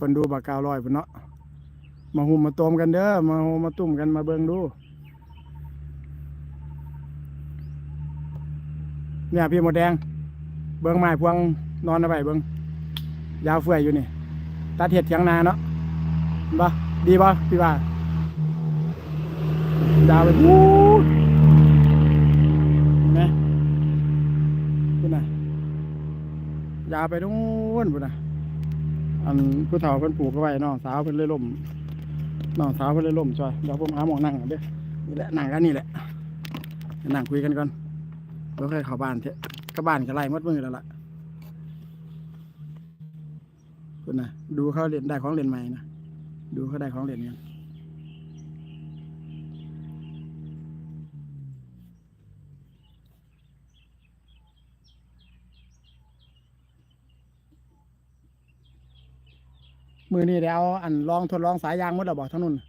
คนดูบักเก้าร้อยพุ่นเนาะมาหุมมาต้มกันเด้อมาหุมมาตุ่มกันมาเบิ่งดู เนี่ยพี่หมดแดง เบิ่งไม้พวงนอนเอาไว้เบิ่งยาวเฟื่อยอยู่นี่ตัดเห็ดเถียงนาเนาะบ่ดีบ่พี่ว่ายาวไปพูดเห็นไหมพูดน่ะยาวไปนู่นพูดน่ะ อันผู้เฒ่าเพิ่นปลูกเอาไว้น้องสาวเพิ่นเลยล่มน้องสาวเพิ่นเลยล่มจอยเดี๋ยวผมหาหมองนั่งก่อนเด้อนี่แหละนั่งกันนี่แหละนั่งคุยกันก่อนเดี๋ยวค่อยเข้าบ้านเถอะก็บ้านก็ไล่หมดมือแล้วล่ะคุณน่ะดูเขาเล่นได้ของเล่นใหม่นะดูเขาได้ของเล่นกัน มือนี่เดี๋ยวเอาอันลองทดลองสายยางมดระบอกทางนู้นน่ะ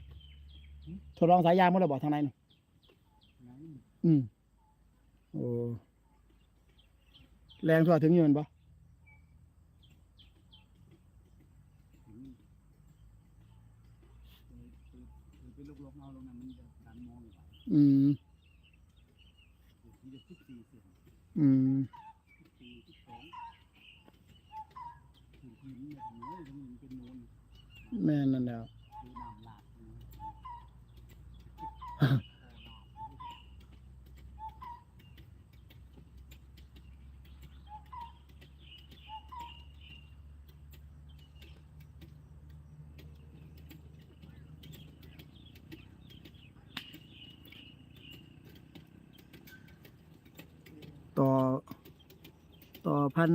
ทดลองสายยางมดระบอกทางไหนนู่นอืมโอ้แรงทั่วถึงอยู่แมันบ่เป็นลูกลกเอาลงนั้นมันจะดันมองอยู่ว่าอืม ที่จะสิบสี่เสียงอืมสิบสี่สิบสองถึงทีนี้เนี่ยโอ้ยมันเป็นโนนแม่นั่นแล้วดูน้ำหลากนะต่อ ต่อพัน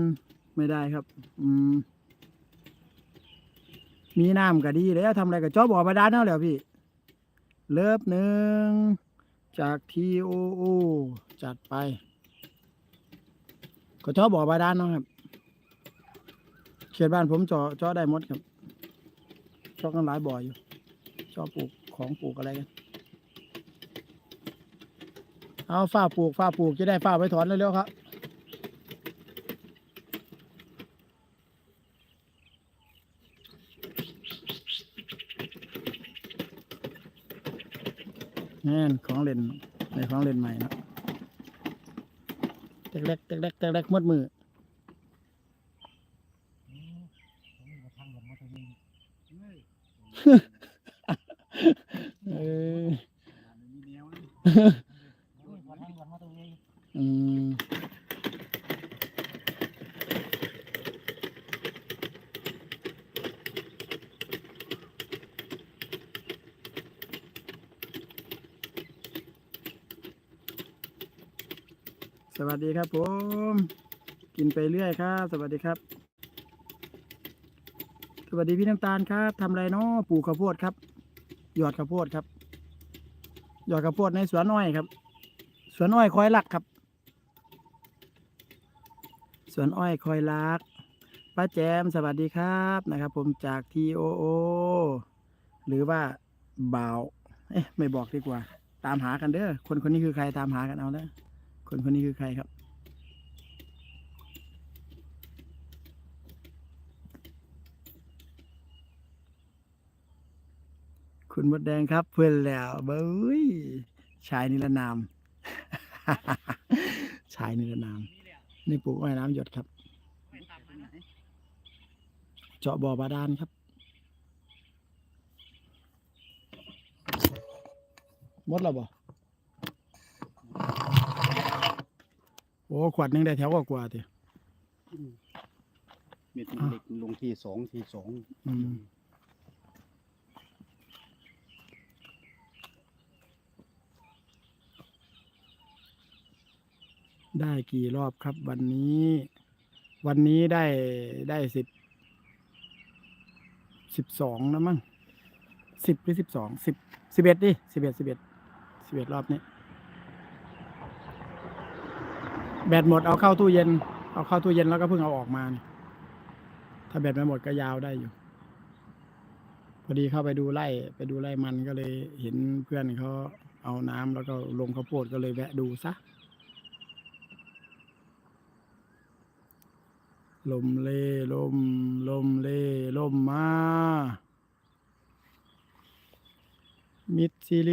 ไม่ได้ครับ อืม มีน้ำก็ดีแล้วทำอะไรกับจอบ่อบาดาลเนาะแหล้วพี่ เลิฟหนึ่ง จากทีโอโอจัดไป ก็จอบ่อบาดาลเนาะครับเขตบ้านผมจาะเจาะได้หมดครับจาะกันหลายบ่ออยู่จาะปลูกของปลูกอะไรกันเอาฝ้าปลูกฝ้าปลูกจะได้ฝ้าไว้ถอนเร็วๆครับ น่นของเล่นในของเล่นใหม่เนาะเล็กๆเล็กๆเล็กๆหมดมือผมก็ทำแบบมาตรงนี้เฮ้ยเออมันมีแนวนะโอ้ยพอทำแบบมาตรงนี้อืม สวัสดีครับผม กินไปเรื่อยครับ สวัสดีครับ สวัสดีพี่น้ำตาลครับทำอะไรเนาะปลูกข้าวโพดครับ หยอดข้าวโพดครับ หยอดข้าวโพดในสวนอ้อยครับ สวนอ้อยคอยรักครับ สวนอ้อยคอยรักป้าแจมสวัสดีครับนะครับ ผมจากทีโอโอหรือว่าบ่าวเอ๊ะไม่บอกดีกว่า ตามหากันเด้อคนคนนี้คือใครตามหากันเอาเด้อ คนคนนี้คือใครครับ คุณมดแดงครับ เพื่อนแล้วเบ้ยชายนิรนาม ชายนิรนาม นี่ปลูกอ้อยน้ำหยดครับ เจาะบ่อบาดาลครับหมดแล้วบ่ อ้ขวดหนึงได้แถวกว่าๆทีเม็ดมันเด็กลงที่สองที่สองอืมได้กี่รอบครับ วันนี้ วันนี้ได้ได้สิบสิบสองแล้วมั้งสิบหรือสิบสองสิบสิบเอ็ดดิสิบเอ็ดสิบเอ็ดสิบเอ็ดรอบนี้ แบตหมดเอาเข้าตู้เย็น เอาเข้าตู้เย็นแล้วก็เพิ่งเอาออกมานี่ถ้าแบตไม่หมดก็ยาวได้อยู่ พอดีเข้าไปดูไร่ไปดูไร่มันก็เลยเห็นเพื่อนเขาเอาน้ำแล้วก็ลงข้าวโพดก็เลยแวะดูซะ ลมเล่ลม ลมเล่ลมมมามิดซีรี